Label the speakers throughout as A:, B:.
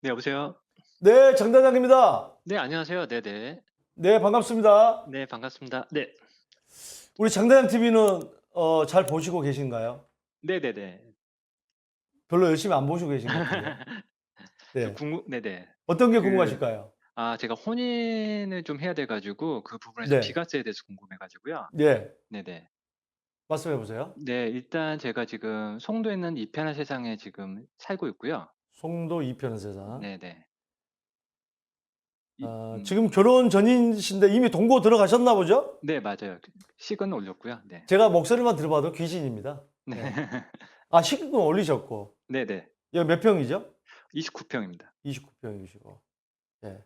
A: 네, 여보세요?
B: 네, 장단장입니다.
A: 네, 안녕하세요. 네네.
B: 네, 반갑습니다.
A: 네, 반갑습니다. 네.
B: 우리 장 단장 TV는 어, 잘 보시고 계신가요?
A: 네네네.
B: 별로 열심히 안 보시고 계신 것 같아요. 네.
A: 궁금, 네네.
B: 어떤 게
A: 그-
B: 궁금하실까요?
A: 아, 제가 혼인을 좀 해야 돼 가지고 그 부분에서
B: 네.
A: 비과세에 대해서 궁금해 가지고요.
B: 네,
A: 네네.
B: 말씀해 보세요.
A: 네, 일단 제가 지금 송도에 있는 이 편한 세상에 지금 살고 있고요.
B: 송도 이편 세상.
A: 네네. 이-
B: 아,
A: 음,
B: 지금 결혼 전이신데 이미 동거 들어가셨나 보죠?
A: 네, 맞아요. 식은 올렸고요. 네.
B: 제가 목소리만 들어봐도 귀신입니다.
A: 네.
B: 아, 식은 올리셨고.
A: 네네.
B: 여기 몇 평이죠?
A: 29 평입니다.
B: 29평이시고. 네.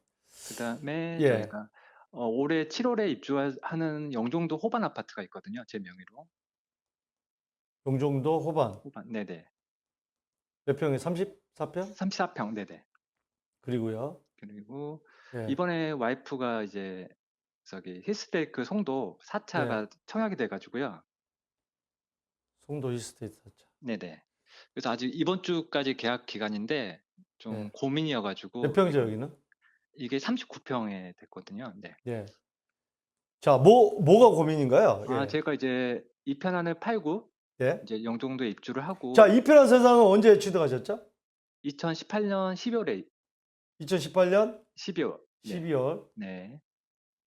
A: 그 다음에
B: 예.
A: 저희가 어, 올해 7 월에 입주하는 영종도 호반 아파트가 있거든요. 제 명의로.
B: 용종도 호반.
A: 호반. 네네.
B: 몇 평에 34평?
A: 34 평. 네네.
B: 그리고요.
A: 그리고
B: 예.
A: 이번에 와이프가 이제 저기 히스테이크 송도 4차가 청약이 돼 가지고요.
B: 송도 이스테이트 사차.
A: 네네. 그래서 아직 이번 주까지 계약 기간인데 좀
B: 네.
A: 고민이어가지고
B: 몇 평이죠, 여기는?
A: 이게 39평에 됐거든요. 네.
B: 예. 자, 뭐, 뭐가 고민인가요?
A: 아
B: 예.
A: 제가 이제 이 편안을 팔고
B: 예.
A: 이제 영종도에 입주를 하고
B: 자, 이편한 세상은 언제 취득하셨죠?
A: 2018년 12월에
B: 2018년
A: 12월. 네.
B: 12월.
A: 네.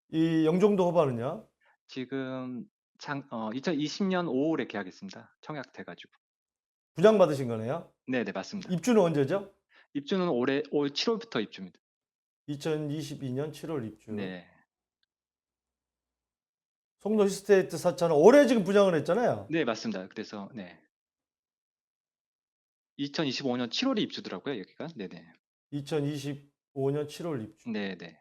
B: 이 영종도 호반은요?
A: 지금 장, 어, 2020년 5월에 계약했습니다. 청약 돼 가지고.
B: 분양 받으신 거네요?
A: 네 네 맞습니다.
B: 입주는 언제죠?
A: 입주는 올해 올 7월부터 입주입니다.
B: 2022년 7월 입주.
A: 네.
B: 송도 히스테이트 사차는 올해 지금 분양을 했잖아요.
A: 네, 맞습니다. 그래서 네. 2025년 7월에 입주더라고요, 여기가. 네 네.
B: 2025년 7월 입주.
A: 네 네.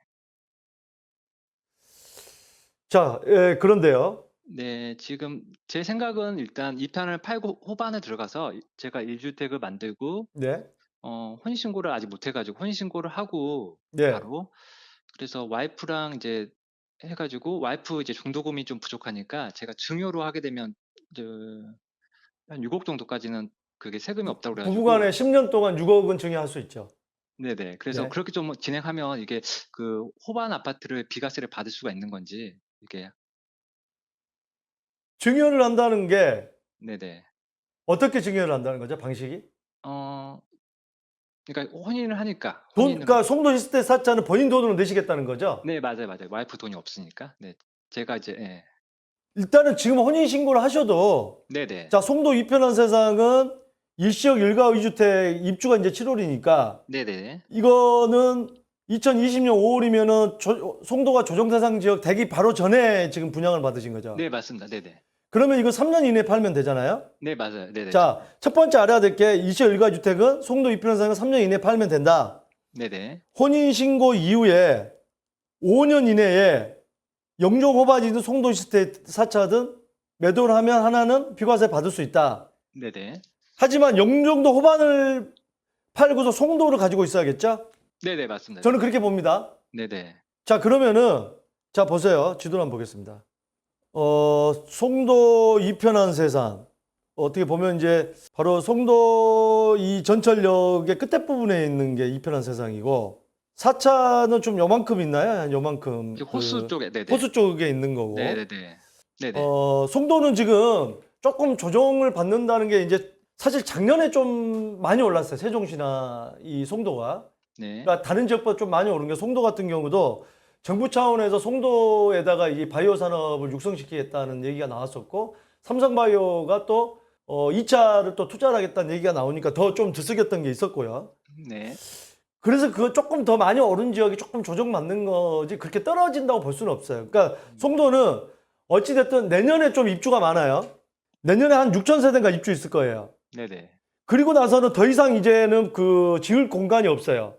B: 자, 예, 그런데요.
A: 네, 지금 제 생각은 일단 이 편을 팔고 호반에 들어가서 이- 제가 1주택을 만들고
B: 네.
A: 어, 혼인 신고를 아직 못 해 가지고 혼인 신고를 하고
B: 네.
A: 바로 그래서 와이프랑 이제 해 가지고 와이프 이제 중도금이 좀 부족하니까 제가 증여로 하게 되면 이제 한 6 억 정도까지는 그게 세금이 없다고 그래가지고
B: 부부간에 10 년 동안 6 억은 증여할 수 있죠.
A: 네네. 그래서
B: 네.
A: 그렇게 좀 진행하면 이게 그 호반 아파트를 비과세를 받을 수가 있는 건지 이게
B: 증여를 한다는 게
A: 네네.
B: 어떻게 증여를 한다는 거죠? 방식이?
A: 어 그러니까 혼인을 하니까
B: 돈,
A: 혼인을
B: 그러니까 송도 히스테이트 사차는 본인 돈으로 내시겠다는 거죠?
A: 네 맞아요 맞아요 와이프 돈이 없으니까 네 제가 이제 예.
B: 일단은 지금 혼인 신고를 하셔도
A: 네네
B: 자, 송도 이편한 세상은 일시적 일가 위주택 입주가 이제 7월이니까
A: 네네
B: 이거는 2020년 5월이면은 송도가 조정 대상 지역 되기 바로 전에 지금 분양을 받으신 거죠.
A: 네 맞습니다 네네
B: 그러면 이거 3년 이내에 팔면 되잖아요.
A: 네 맞아요 네네
B: 자, 첫 번째 알아야 될게 일시적 일가 주택은 송도 세상은 3년 이내에 팔면 된다.
A: 네네
B: 혼인 신고 이후에 5년 이내에 영종 호바지든 송도 시스테이트 사차든 매도를 하면 하나는 비과세 받을 수 있다.
A: 네네
B: 하지만 영종도 호반을 팔고서 송도를 가지고 있어야겠죠?
A: 네네 맞습니다
B: 저는 그렇게 봅니다.
A: 네네
B: 자, 그러면은 자 보세요. 지도를 한번 보겠습니다. 어, 송도 이편한 세상. 어떻게 보면 이제 바로 송도 이 전철역의 끝에 부분에 있는 게 이편한 세상이고 4차는 좀 요만큼 있나요? 한 요만큼.
A: 그 호수
B: 그
A: 쪽에 네네
B: 호수 쪽에 있는 거고.
A: 네네네 네네
B: 어, 송도는 지금 조금 조정을 받는다는 게 이제 사실 작년에 좀 많이 올랐어요. 세종시나 이 송도가.
A: 네
B: 그러니까 다른 지역보다 좀 많이 오른 게 송도 같은 경우도 정부 차원에서 송도에다가 이 바이오 산업을 육성시키겠다는 얘기가 나왔었고 삼성바이오가 또 어, 2차를 또 투자를 하겠다는 얘기가 나오니까 더좀 들썩였던 게 있었고요.
A: 네.
B: 그래서 그거 조금 더 많이 오른 지역이 조금 조정받는 거지 그렇게 떨어진다고 볼 수는 없어요. 그러니까 송도는 어찌됐든 내년에 좀 입주가 많아요. 내년에 한 6천 세대가 입주 있을 거예요.
A: 네네
B: 그리고 나서는 더 이상 이제는 그 지을 공간이 없어요.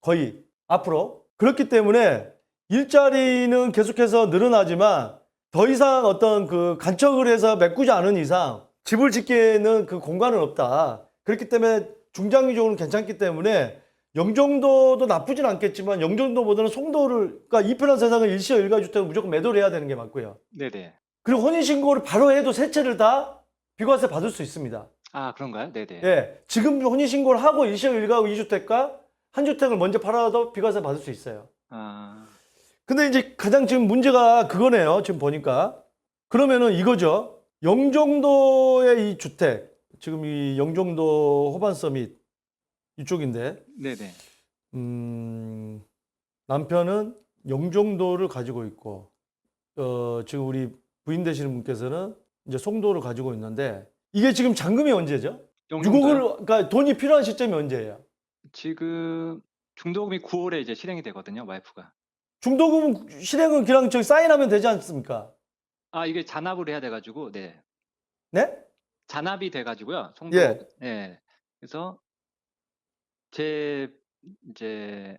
B: 거의 앞으로. 그렇기 때문에 일자리는 계속해서 늘어나지만 더 이상 어떤 그 간척을 해서 메꾸지 않은 이상 집을 짓기에는 그 공간은 없다. 그렇기 때문에 중장기적으로는 괜찮기 때문에 영종도도 나쁘진 않겠지만 영종도보다는 송도를 그러니까 이편한 세상은 일시적 일가주택을 무조건 매도를 해야 되는 게 맞고요.
A: 네네.
B: 그리고 혼인신고를 바로 해도 세 채를 다 비과세 받을 수 있습니다.
A: 아 그런가요? 네네.
B: 예, 지금 혼인신고를 하고 일시적 일가구 2주택과 한 주택을 먼저 팔아도 비과세 받을 수 있어요.
A: 아
B: 근데 이제 가장 지금 문제가 그거네요. 지금 보니까. 그러면은 이거죠. 영종도의 이 주택, 지금 이 영종도 호반 서밋 이쪽인데,
A: 네네.
B: 음, 남편은 영종도를 가지고 있고, 어, 지금 우리 부인 되시는 분께서는 이제 송도를 가지고 있는데, 이게 지금 잔금이 언제죠?
A: 영종도요?
B: 유곡을, 그러니까 돈이 필요한 시점이 언제예요?
A: 지금 중도금이 9월에 이제 실행이 되거든요. 와이프가.
B: 중도금 실행은 그냥 저기 사인하면 되지 않습니까?
A: 아 이게 잔압을 해야 돼가지고 네.
B: 네?
A: 잔압이 돼가지고요. 송도.
B: 예.
A: 예. 그래서 제 이제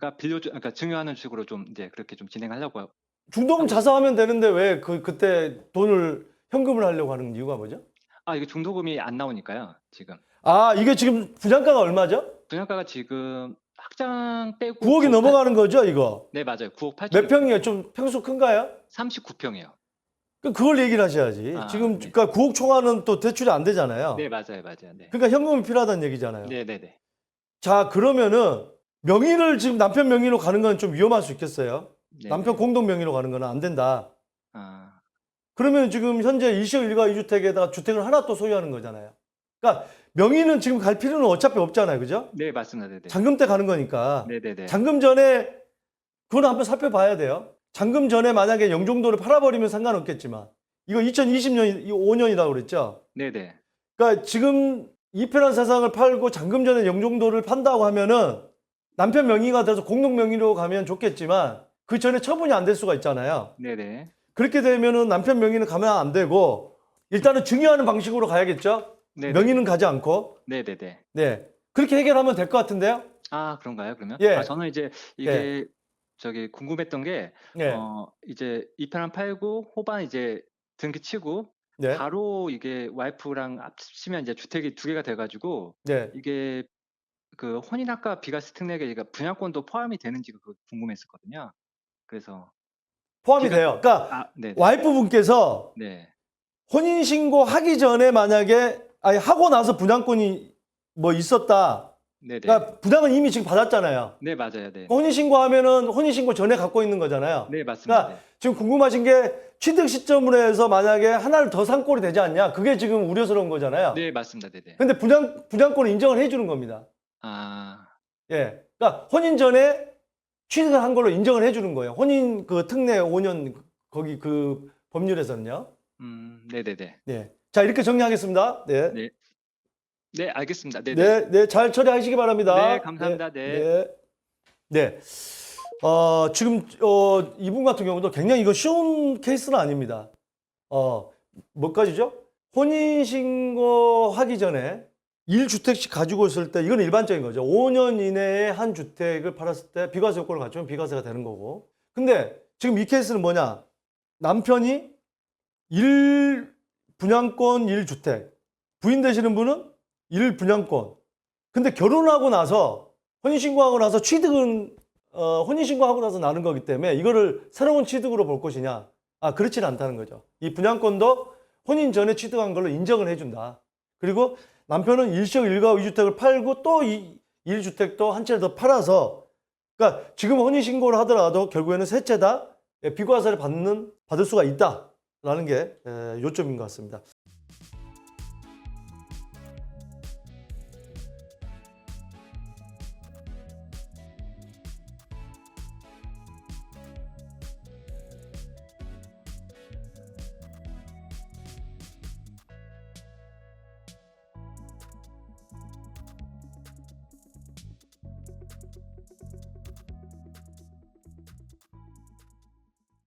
A: 가 빌려주, 그러니까 증여하는 식으로 좀 이제 그렇게 좀 진행하려고.
B: 중도금 자사하면 되는데 왜 그 그때 돈을 현금을 하려고 하는 이유가 뭐죠?
A: 아 이게 중도금이 안 나오니까요. 지금
B: 아 이게 지금 분양가가 얼마죠?
A: 분양가가 지금 확장 빼고
B: 9억이
A: 9억
B: 넘어가는 거죠 이거?
A: 네 맞아요. 9억 8천.
B: 몇 평이에요? 좀 평수 큰가요?
A: 39평이요.
B: 그 그걸 얘기를 하셔야지.
A: 아,
B: 지금
A: 네.
B: 그러니까 9억 초과는 또 대출이 안 되잖아요.
A: 네 맞아요, 맞아요. 네.
B: 그러니까 현금이 필요하다는 얘기잖아요.
A: 네, 네, 네.
B: 자 그러면은 명의를 지금 남편 명의로 가는 건 좀 위험할 수 있겠어요.
A: 네,
B: 남편
A: 네.
B: 공동 명의로 가는 건 안 된다.
A: 아,
B: 그러면 지금 현재 일시적 일가 2주택에다가 주택을 하나 또 소유하는 거잖아요. 그러니까 명의는 지금 갈 필요는 어차피 없잖아요. 그죠?
A: 네 맞습니다. 네, 네.
B: 잔금 때 가는 거니까.
A: 네, 네, 네.
B: 잔금 전에 그건 한번 살펴봐야 돼요. 잔금 전에 만약에 영종도를 팔아버리면 상관없겠지만 이거 2020년 5년이라고 그랬죠.
A: 네, 네.
B: 그러니까 지금 이편한 세상을 팔고 잔금 전에 영종도를 판다고 하면은 남편 명의가 돼서 공동 명의로 가면 좋겠지만 그 전에 처분이 안 될 수가 있잖아요.
A: 네, 네.
B: 그렇게 되면은 남편 명의는 가면 안 되고 일단은 증여하는 방식으로 가야겠죠.
A: 네,
B: 명의는 가지 않고
A: 네, 네, 네.
B: 네 그렇게 해결하면 될 것 같은데요.
A: 아, 그런가요? 그러면?
B: 예.
A: 아, 저는 이제 이게 저기 궁금했던 게
B: 네,
A: 어, 이제 이편한 팔고 호반 이제 등기 치고
B: 네,
A: 바로 이게 와이프랑 합치면 이제 주택이 두 개가 돼가지고
B: 네.
A: 이게 그 혼인학과 비과세 특례에 그러니까 분양권도 포함이 되는지 그 궁금했었거든요. 그래서
B: 포함이
A: 기가-
B: 돼요. 그러니까
A: 아, 네, 네,
B: 와이프분께서
A: 네,
B: 혼인 신고 하기 전에 만약에 아니 하고 나서 분양권이 뭐 있었다.
A: 네, 네,
B: 그러니까 분양은 이미 지금 받았잖아요.
A: 네, 맞아요, 네,
B: 혼인 신고하면은 혼인 신고 전에 갖고 있는 거잖아요.
A: 네, 맞습니다.
B: 그러니까 지금 궁금하신 게 취득 시점으로 해서 만약에 하나를 더 산 꼴이 되지 않냐? 그게 지금 우려스러운 거잖아요.
A: 네, 네, 맞습니다, 네, 네.
B: 근데 분양 분양권을 인정을 해주는 겁니다.
A: 아,
B: 예. 그러니까 혼인 전에 취득을 한 걸로 인정을 해주는 거예요. 혼인 그 특례 5년 거기 그 법률에서는요.
A: 음, 네, 네, 네,
B: 네. 자 이렇게 정리하겠습니다. 네.
A: 네, 네, 알겠습니다. 네, 네,
B: 네, 네, 잘 처리하시기 바랍니다.
A: 네, 감사합니다. 네.
B: 네. 네. 어, 지금 어, 이분 같은 경우도 굉장히 이거 쉬운 케이스는 아닙니다. 어, 뭐까지죠? 혼인 신고 하기 전에 1주택씩 가지고 있을 때 이건 일반적인 거죠. 5년 이내에 한 주택을 팔았을 때 비과세 요건을 갖추면 비과세가 되는 거고. 근데 지금 이 케이스는 뭐냐? 남편이 1 분양권 1주택. 부인 되시는 분은 1 분양권. 근데 결혼하고 나서 혼인신고하고 나서 취득은 어, 혼인신고하고 나서 나는 거기 때문에 이거를 새로운 취득으로 볼 것이냐? 아, 그렇지는 않다는 거죠. 이 분양권도 혼인 전에 취득한 걸로 인정을 해준다. 그리고 남편은 일시적 일가구 2주택을 팔고 또 이 1주택도 한 채를 더 팔아서 그러니까 지금 혼인신고를 하더라도 결국에는 세 채 다 비과세를 받는, 받을 수가 있다 라는 게 에, 요점인 것 같습니다.